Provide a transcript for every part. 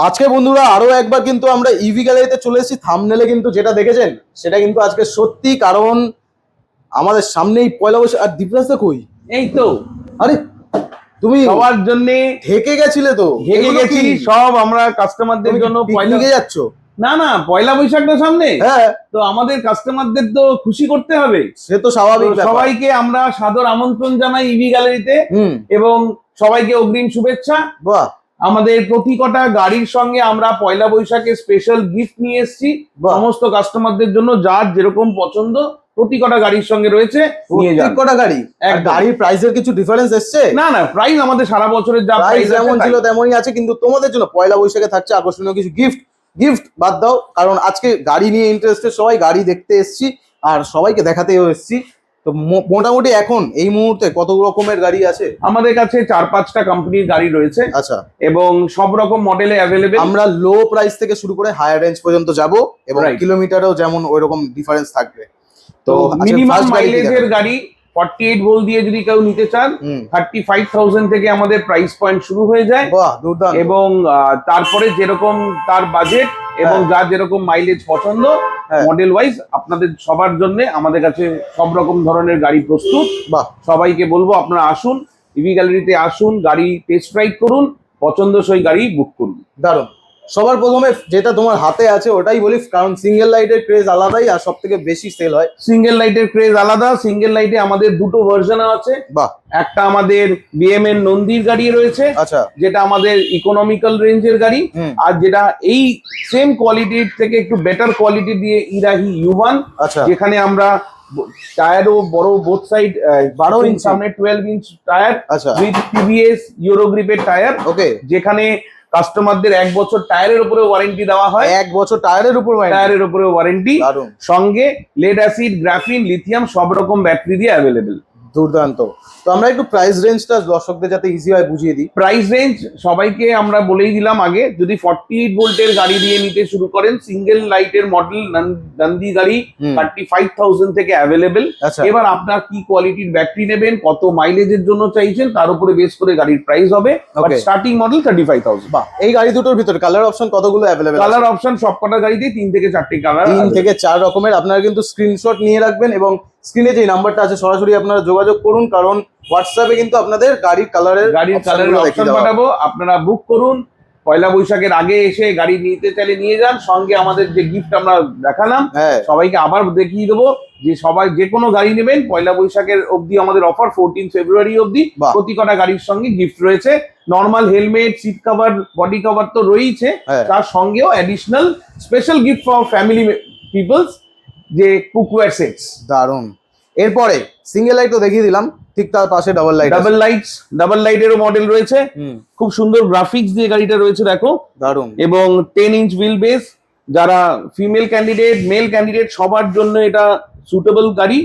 আজকে বন্ধুরা আরও একবার কিন্তু আমরা ইভি গ্যালারিতে চলে এসেছি। থামনেলে কিন্তু যেটা দেখেছেন সেটা কিন্তু আজকে সত্যি কারণ আমাদের সামনেই পয়লা বৈশাখ। আর দীপরাজ দা কই? এই তো। আরে তুমি সবার জন্য ঢেকে গেছিলে তো। এগুলো গেছি সব আমরা কাস্টমারদের জন্য পয়লা যাচ্ছ? না না পয়লা বৈশাখটা সামনে। হ্যাঁ। তো আমাদের কাস্টমারদের তো খুশি করতে হবে। সে তো তো স্বাভাবিক সবাইকে আমরা সাদর আমন্ত্রণ জানাই ইভি গ্যালারিতে হুম। এবং সবাইকে অগ্রিম শুভেচ্ছা। বাহ। আমাদের প্রতি কটা গাড়ির সঙ্গে আমরা পয়লা বৈশাখে স্পেশাল গিফট নিয়ে এসেছি। সমস্ত কাস্টমারদের জন্য যার যেরকম পছন্দ প্রতি কটা গাড়ির সঙ্গে রয়েছে নিয়ে যান। কটা গাড়ি? আর একদম। গাড়ির প্রাইসের কিছু ডিফারেন্স এসছে? না না প্রাইস আমাদের সারা বছরের যা প্রাইস প্রাইস যেমন ছিল তেমনই আছে কিন্তু তোমাদের জন্য পয়লা বৈশাখে থাকছে আকর্ষণীয় কিছু গিফট গিফট বাদ দাও কারণ আজকে গাড়ি নিয়ে ইন্টারেস্টেড সবাই গাড়ি দেখতে এসেছি আর সবাইকে দেখাতেও এসেছি। তো মোটামুটি এখন এই মুহূর্তে কত রকমের গাড়ি আছে? আমাদের কাছে চার পাঁচটা কোম্পানির গাড়ি রয়েছে। আচ্ছা। এবং সব রকম মডেলে অ্যাভেলেবেল আমরা লো প্রাইস থেকে শুরু করে হায়ার রেঞ্জ পর্যন্ত যাব এবং কিলোমিটারও যেমন ওই রকম ডিফারেন্স থাকবে। তো মিনিমাম কি মাইলেজের গাড়ি ফর্টি এইট ভোল্ট দিয়ে যদি কেউ নিতে চান থার্টি ফাইভ থাউজেন্ড থেকে আমাদের প্রাইস পয়েন্ট শুরু হয়ে যায়। এবং তারপরে যেরকম তার বাজেট এবং হ্যাঁ। যার যেরকম মাইলেজ পছন্দ হ্যাঁ। মডেল ওয়াইজ আপনাদের সবার জন্য আমাদের কাছে সব রকম ধরনের গাড়ি প্রস্তুত। সবাইকে বলব আপনারা আসুন ইভি গ্যালারিতে আসুন গাড়ি টেস্ট রাইড করুন পছন্দসই গাড়ি বুক করুন। দারুণ। সবার প্রথমে যেটা তোমার হাতে আছে ওটাই বলি কারণ সিঙ্গেল লাইটের ক্রেজ আলাদাই আর সব থেকে বেশি সেল হয়। সিঙ্গেল লাইটের ক্রেজ আলাদা সিঙ্গেল লাইটে আমাদের দুটো ভার্সন আছে। বাহ। একটা আমাদের বিএমএন নন্দীর গাড়ি রয়েছে আচ্ছা। যেটা আমাদের ইকোনমিক্যাল রেঞ্জের গাড়ি আর যেটা এই সেম কোয়ালিটির থেকে একটু বেটার কোয়ালিটি দিয়ে ইরাহি ইউভান আচ্ছা। যেখানে আমরা টায়ারও বড় বোথ সাইড বারো ইঞ্চ। সামনে টুয়েলভ ইঞ্চ টায়ার আচ্ছা। উইথ টিভিএস ইউরোগ্রিপের টায়ার ওকে যেখানে কাস্টমারদের এক বছর টায়ারের উপরে ওয়ারেন্টি দেওয়া হয়। এক বছর টায়ারের উপর। টায়ারের উপরে ওয়ারেন্টি সঙ্গে লেড অ্যাসিড গ্রাফিন লিথিয়াম সব রকম ব্যাটারি দিয়ে অ্যাভেলেবেল দুর্দান্ত। তো আমরা একটু প্রাইস রেঞ্জটা দর্শকদের যাতে ইজি হয় বুঝিয়ে দিই। প্রাইস রেঞ্জ সবাইকে আমরা বলেই দিলাম আগে যদি ফর্টি এইট ভোল্টের গাড়ি দিয়ে নিতে শুরু করেন সিঙ্গেল লাইটের মডেল নন্দী গাড়ি থার্টি ফাইভ থাউজেন্ড থেকে অ্যাভেলেবেল আচ্ছা। এবার আপনার কি কোয়ালিটির ব্যাটারি নেবেন কত মাইলেজের জন্য চাইছেন তার উপরে বেস করে গাড়ির প্রাইস হবে। Starting model thirty five thousand বাহ এই গাড়ি দুটোর ভিতরে কালার অপশন কতগুলো অ্যাভেলেবেল কালার অপশন সব কটা গাড়িতেই তিন থেকে চারটি কালার তিন থেকে চার রকমের। আপনারা কিন্তু স্ক্রিনশট নিয়ে রাখবেন এবং স্ক্রিনে যে নাম্বারটা আছে সরাসরি আপনারা যোগাযোগ করুন কারণ হোয়াটসঅ্যাপে কিন্তু আপনাদের গাড়ির কালারের গাড়ির কালারের অপশন পাঠাবো আপনারা বুক করুন পয়লা বৈশাখের আগে এসে গাড়ি নিতে চাইলে নিয়ে যান সঙ্গে আমাদের যে গিফট আমরা দেখালাম হ্যাঁ। সবাইকে আবার দেখিয়ে দেবো যে সবাই যে কোনো গাড়ি নেবেন পয়লা বৈশাখের অবধি আমাদের অফার ফোরটিন ফেব্রুয়ারি অবধি। প্রতি কটা গাড়ির সঙ্গে গিফট রয়েছে। Normal helmet seat cover body cover তো রয়েছে হ্যাঁ। তার সঙ্গেও additional special gift for family peoples যে কুকওয়্যার সেটস দারুণ এরপরে সিঙ্গেল লাইট তো দেখিয়ে দিলাম ঠিক তার পাশে ডাবল লাইট ডাবল লাইট ডাবল লাইটেরও মডেল রয়েছে। খুব সুন্দর গ্রাফিক্স দিয়ে গাড়িটা রয়েছে দেখো। দারুণ এবং টেন ইঞ্চ হুইল বেস যারা ফিমেল ক্যান্ডিডেট মেল ক্যান্ডিডেট সবার জন্য এটা সুটেবল গাড়ি।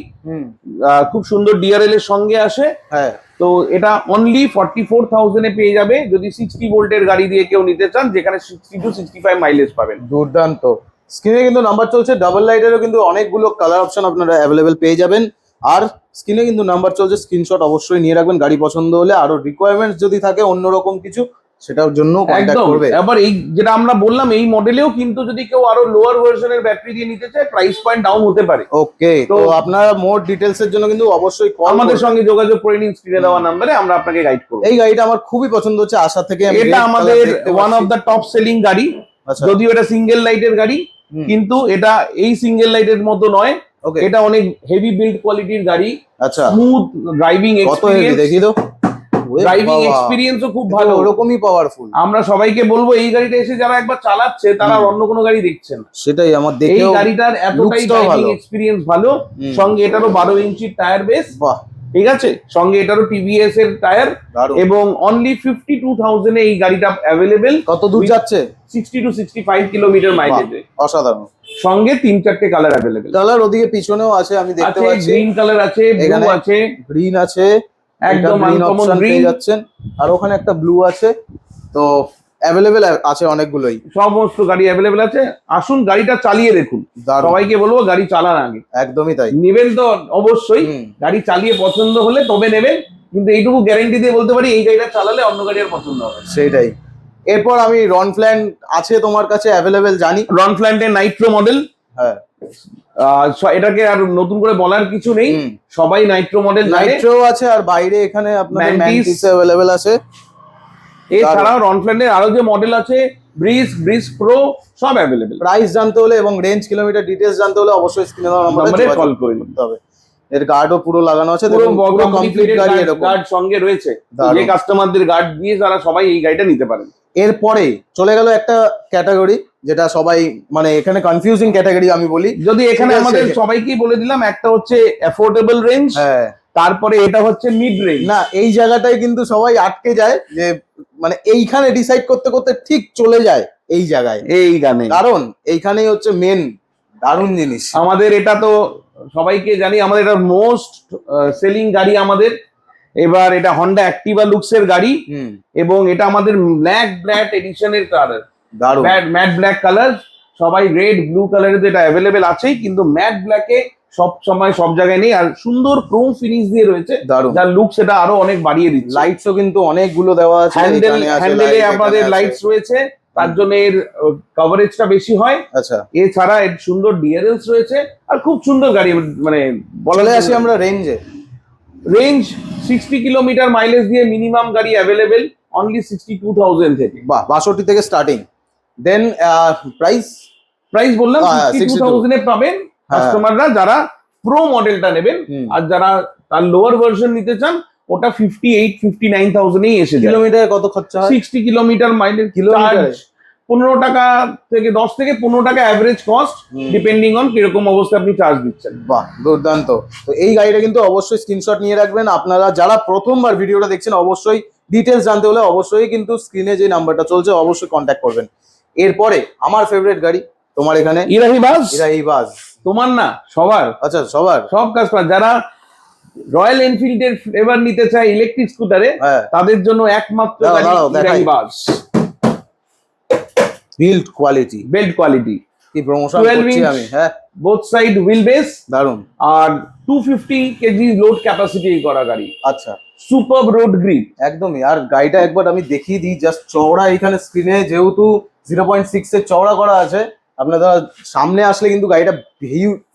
খুব সুন্দর ডিআরএল এর সঙ্গে আসে। হ্যাঁ। তো এটা অনলি ফর্টি ফোর থাউজেন্ডে পেয়ে যাবে। যদি সিক্সটি ভোল্টের গাড়ি দিয়ে কেউ নিতে চান যেখানে sixty two sixty five mileage পাবেন। দুর্দান্ত। স্ক্রিনে কিন্তু নাম্বার চলছে ডাবল লাইটেরও কিন্তু অনেকগুলো কালার অপশন আপনারা অ্যাভেলেবেল পেয়ে যাবেন। আর স্ক্রিনে কিন্তু নাম্বার চলছে স্ক্রিনশট অবশ্যই নিয়ে রাখবেন গাড়ি পছন্দ হলে। আরও রিকোয়ারমেন্টস যদি থাকে অন্যরকম কিছু সেটার জন্য কন্ট্যাক্ট করবে। আবার এই যেটা আমরা বললাম এই মডেলেও কিন্তু যদি কেউ আরও লোয়ার ভার্সনের ব্যাটারি দিয়ে নিতে চায় প্রাইস পয়েন্ট ডাউন হতে পারে। ওকে তো আপনারা মোর ডিটেলস এর জন্য কিন্তু অবশ্যই কল আমাদের সঙ্গে যোগাযোগ করে নিন স্ক্রিনে দেওয়া নাম্বারে আমরা আপনাকে গাইড করব। এই গাড়িটা আমার খুবই পছন্দ হচ্ছে আশা থেকে এটা আমাদের one of the top selling গাড়ি আচ্ছা। যদিও এটা সিঙ্গেল লাইটের গাড়ি কিন্তু এটা এই সিঙ্গেল লাইটের মতো নয়। এটা অনেক হেভি বিল্ড কোয়ালিটির গাড়ি। আচ্ছা। স্মুথ ড্রাইভিং এক্সপিরিয়েন্স দেখি তো ড্রাইভিং এক্সপিরিয়েন্সও খুব ভালো। ওরকমই পাওয়ারফুল আমরা সবাইকে বলব এই গাড়িটা এসে যারা একবার চালাচ্ছে তারা অন্য কোনো গাড়ি দেখছে না। সেটাই আমার এই গাড়িটার এতটাই ড্রাইভিং। এক্সপিরিয়েন্স ভালো। সঙ্গে এটারও বারো ইঞ্চির টায়ার বেস। বাহ। ঠিক আছে? সঙ্গে এটারও টিভিএস এর টায়ার এবং অনলি ফিফটি টু থাউজেন্ড এই গাড়িটা অ্যাভেলেবেল কত দূর যাচ্ছে? Sixty two sixty five kilometre মাইলেজে অসাধারণ। সঙ্গে তিন চারটে কালার অ্যাভেলেবেল কালার ওদিকে পিছনেও আছে আমি দেখতে পাচ্ছি। গ্রিন কালার আছে ব্লু আছে। গ্রিন আছে একদম গ্রিন অপশন পেয়ে যাচ্ছেন। আর ওখানে একটা ব্লু আছে তো অ্যাভেলেবেল আছে অনেকগুলোই। সমস্ত গাড়ি অ্যাভেলেবেল আছে। আসুন গাড়িটা চালিয়ে দেখুন। সবাইকে বলব গাড়ি চালান আগে। একদমই তাই। নেবেন তো অবশ্যই। গাড়ি চালিয়ে পছন্দ হলে তবে নেবেন। কিন্তু এইটুকু গ্যারেন্টি দিয়ে বলতে পারি এই গাড়িটা চালালে অন্য গাড়ি আর পছন্দ হবে না। সেইটাই। এরপর আমি রন ফ্ল্যান আছে তোমার কাছে অ্যাভেলেবেল জানি। রন ফ্ল্যান্টের নাইট্রো মডেল হ্যাঁ। এটাকে আর নতুন করে বলার কিছু নেই। সবাই নাইট্রো মডেল নাইট্রো আছে আর বাইরে এখানে আপনাদের ম্যান্টিস অ্যাভেলেবেল আছে। এছাড়াও রন ফ্ল্যান্টের আরও যে মডেল আছে ব্রিজ ব্রিজ প্রো সব অ্যাভেলেবেল প্রাইস জানতে হলে এবং রেঞ্জ কিলোমিটার ডিটেলস জানতে হলে অবশ্যই স্ক্রিনে দেওয়া নম্বরে কল করে নিতে হবে। এর গার্ডও পুরো লাগানো আছে পুরো কমপ্লিট গাড়ি এরকম। গার্ড সঙ্গে রয়েছে। যে কাস্টমারদের গার্ড দিয়ে তারা সবাই এই গাড়িটা নিতে পারেন। এরপরে চলে গেল একটা ক্যাটাগরি যেটা সবাই মানে এখানে কনফিউজিং ক্যাটাগরি আমি বলি। যদি এখানে। আমাদের সবাইকেই বলে দিলাম একটা হচ্ছে অ্যাফোর্ডেবল রেঞ্জ হ্যাঁ। তারপরে এটা হচ্ছে মিড রেঞ্জ না এই জায়গাটায় কিন্তু সবাই আটকে যায় যে মানে এইখানে ডিসাইড করতে করতে ঠিক চলে যায় এই জায়গায়। এই গানে। কারণ এইখানেই হচ্ছে মেন দারুণ জিনিস। আমাদের এটা তো সবাইকে জানি আমাদের এটা মোস্ট সেলিং গাড়ি আমাদের। এবার এটা হন্ডা অ্যাক্টিভা লুকস এর গাড়ি এবং এটা আমাদের ব্ল্যাক ব্ল্যাক এডিশনের কালার দারুণ। ম্যাট ব্ল্যাক কালার সবাই রেড ব্লু কালারের যেটা অ্যাভেলেবেল আছেই কিন্তু ম্যাট ব্ল্যাকে সব সময় সব জায়গায় নেই। আর সুন্দর ক্রোম ফিনিশ দিয়ে রয়েছে যার লুক সেটা আরও অনেক বাড়িয়ে দিচ্ছে। লাইটসও কিন্তু অনেকগুলো দেওয়া আছে হ্যান্ডেল হ্যান্ডেলে আছে। লাইটস রয়েছে তার জন্য এর কভারেজটা বেশি হয়। আচ্ছা। এছাড়া এর সুন্দর ডিআরএলস রয়েছে আর খুব সুন্দর গাড়ি মানে চলে আসি আমরা রেঞ্জে রেঞ্জ সিক্সটি কিলোমিটার মাইলেজ দিয়ে মিনিমাম গাড়ি available only sixty two thousand থেকে। বাহ বাষট্টি থেকে স্টার্টিং দেন প্রাইস প্রাইস বললাম সিক্সটি টু 62 থাউজেন্ডে পাবেন। কাস্টমাররা যারা প্রো মডেলটা নেবেন আর যারা তার লোয়ার ভার্সন নিতে চান ওটা ফিফটি এইট ফিফটি নাইন থাউজেন্ডেই এসে যায়। কিলোমিটারে কত খরচা হয়? সিক্সটি কিলোমিটার মাইলেজ কিলোমিটারে? পনেরো টাকা থেকে দশ থেকে পনেরো টাকা অ্যাভারেজ কস্ট ডিপেন্ডিং অন কীরকম অবস্থা আপনি চার্জ দিচ্ছেন। বাহ দুর্দান্ত। তো এই গাড়িটা কিন্তু অবশ্যই স্ক্রিনশট নিয়ে রাখবেন। আপনারা যারা প্রথমবার ভিডিওটা দেখছেন অবশ্যই ডিটেলস জানতে হলে অবশ্যই কিন্তু স্ক্রিনে যে নাম্বারটা চলছে অবশ্যই কন্ট্যাক্ট করবেন। এরপরে আমার ফেভারিট গাড়ি তোমার এখানে? ইরাহি বাস? এরা বাস। তোমার না? সবার? আচ্ছা সবার। সব কাস্টমার যারা রয়্যাল এনফিল্ডের ফ্লেভার নিতে চায় ইলেকট্রিক স্কুটারে হ্যাঁ। তাদের জন্য একমাত্র। ইরাহি বাস। বিল্ড কোয়ালিটি বেল্ট কোয়ালিটি কি প্রমোশন করছি আমি? হ্যাঁ। বোথ সাইড হুইল বেস দারুণ আর two fifty KG load capacity করা গাড়ি। আচ্ছা। সুপার রোড গ্রিপ একদমই। আর গাড়িটা একবার আমি দেখিয়ে দিই জাস্ট চওড়া এখানে স্ক্রিনে যেহেতু জিরো পয়েন্ট সিক্স এর চওড়া করা আছে আপনারা সামনে আসলে কিন্তু গাড়িটা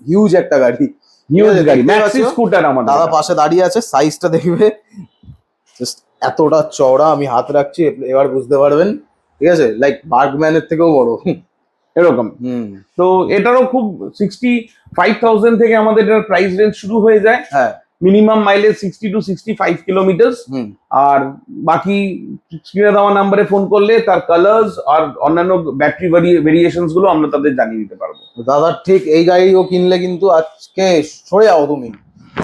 হিউজ একটা গাড়ি। হিউজ গাড়ি। ম্যাক্সি স্কুটার আমাদের। দাদা পাশে দাঁড়িয়ে আছে সাইজটা দেখবে। এতটা চওড়া আমি হাত রাখছি এবার বুঝতে পারবেন। ঠিক আছে? লাইক বার্গম্যানের থেকেও বড়। এরকম। হুম। তো এটারও খুব সিক্সটি ফাইভ থাউজেন্ড থেকে আমাদের এটার প্রাইস রেঞ্জ শুরু হয়ে যায়। হ্যাঁ। Minimum mileage sixty two sixty five kilometre আর বাকি স্ক্রিনে দেওয়া নাম্বারে ফোন করলে তার কালার্স আর অন্যান্য ব্যাটারি ভেরিয়েশনগুলো আমরা তাদের জানিয়ে দিতে পারব। দাদা ঠিক এই গাড়িও কিনলে কিন্তু আজকে সরে যাও তুমি।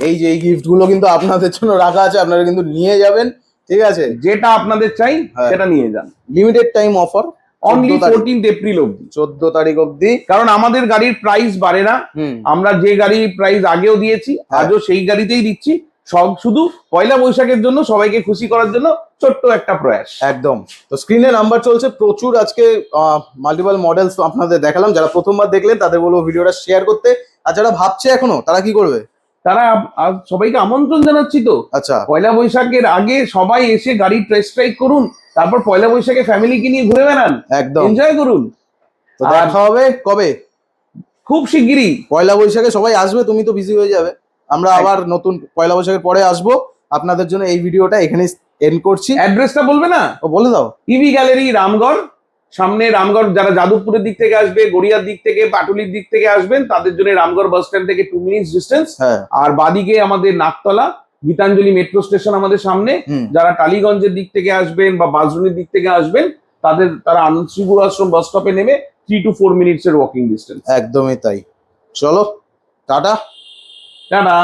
এই যে এই গিফটগুলো কিন্তু আপনাদের জন্য রাখা আছে আপনারা কিন্তু নিয়ে যাবেন ঠিক আছে? যেটা আপনাদের চাই হ্যাঁ। সেটা নিয়ে যান। লিমিটেড টাইম অফার অনলি 14 তারিখ। ফোরটিন্থ এপ্রিল অব্দি চোদ্দ তারিখ অব্দি কারণ আমাদের গাড়ির প্রাইস বাড়ে না। আমরা যে গাড়ির প্রাইস আগেও দিয়েছি হ্যাঁ। আজও সেই গাড়িতেই দিচ্ছি। সব শুধু পয়লা বৈশাখের জন্য সবাইকে খুশি করার জন্য ছোট্ট একটা প্রয়াস। একদম। তো স্ক্রিনে নাম্বার চলছে প্রচুর আজকে মাল্টিপল মডেলস আপনাদের দেখালাম। যারা প্রথমবার দেখলেন তাদের বলব ভিডিওটা শেয়ার করতে। আর যারা ভাবছে এখনও তারা কি করবে? তারা সবাইকে আমন্ত্রণ জানাচ্ছি তো। আচ্ছা। পয়লা বৈশাখের আগে সবাই এসে গাড়ি টেস্ট ড্রাইভ করুন। তারপর পয়লা বৈশাখে ফ্যামিলিকে নিয়ে ঘুরে বেড়ান। একদম। এনজয় করুন। তো দেখা হবে কবে? খুব শিগগিরই। পয়লা বৈশাখে সবাই আসবে তুমি তো বিজি হয়ে যাবে। আমরা আবার নতুন পয়লা বৈশাখের পরে আসব। আপনাদের জন্য এই ভিডিওটা এখানে এন্ড করছি। অ্যাড্রেসটা বলবে না? ও বলে দাও। EV gallery Ramgarh. সামনে রামগড় যারা যাদবপুরের দিক থেকে আসবে গড়িয়ার দিক থেকে পাটুলির দিক থেকে আসবেন তাদের জন্য রামগড় বাস স্ট্যান্ড থেকে টু মিনিটস ডিস্টেন্স হ্যাঁ। আর বাদিকে আমাদের নাকতলা গীতাঞ্জলি মেট্রো স্টেশন আমাদের সামনে। যারা টালিগঞ্জের দিক থেকে আসবেন বা বাসরুনির দিক থেকে আসবেন তাদের তারা আনন্দ শ্রীপুর আশ্রম বাস স্টপে নেমে থ্রি টু ফোর মিনিটস এর ওয়াকিং ডিস্টেন্স একদমই তাই। চলো টাটা। টাটা।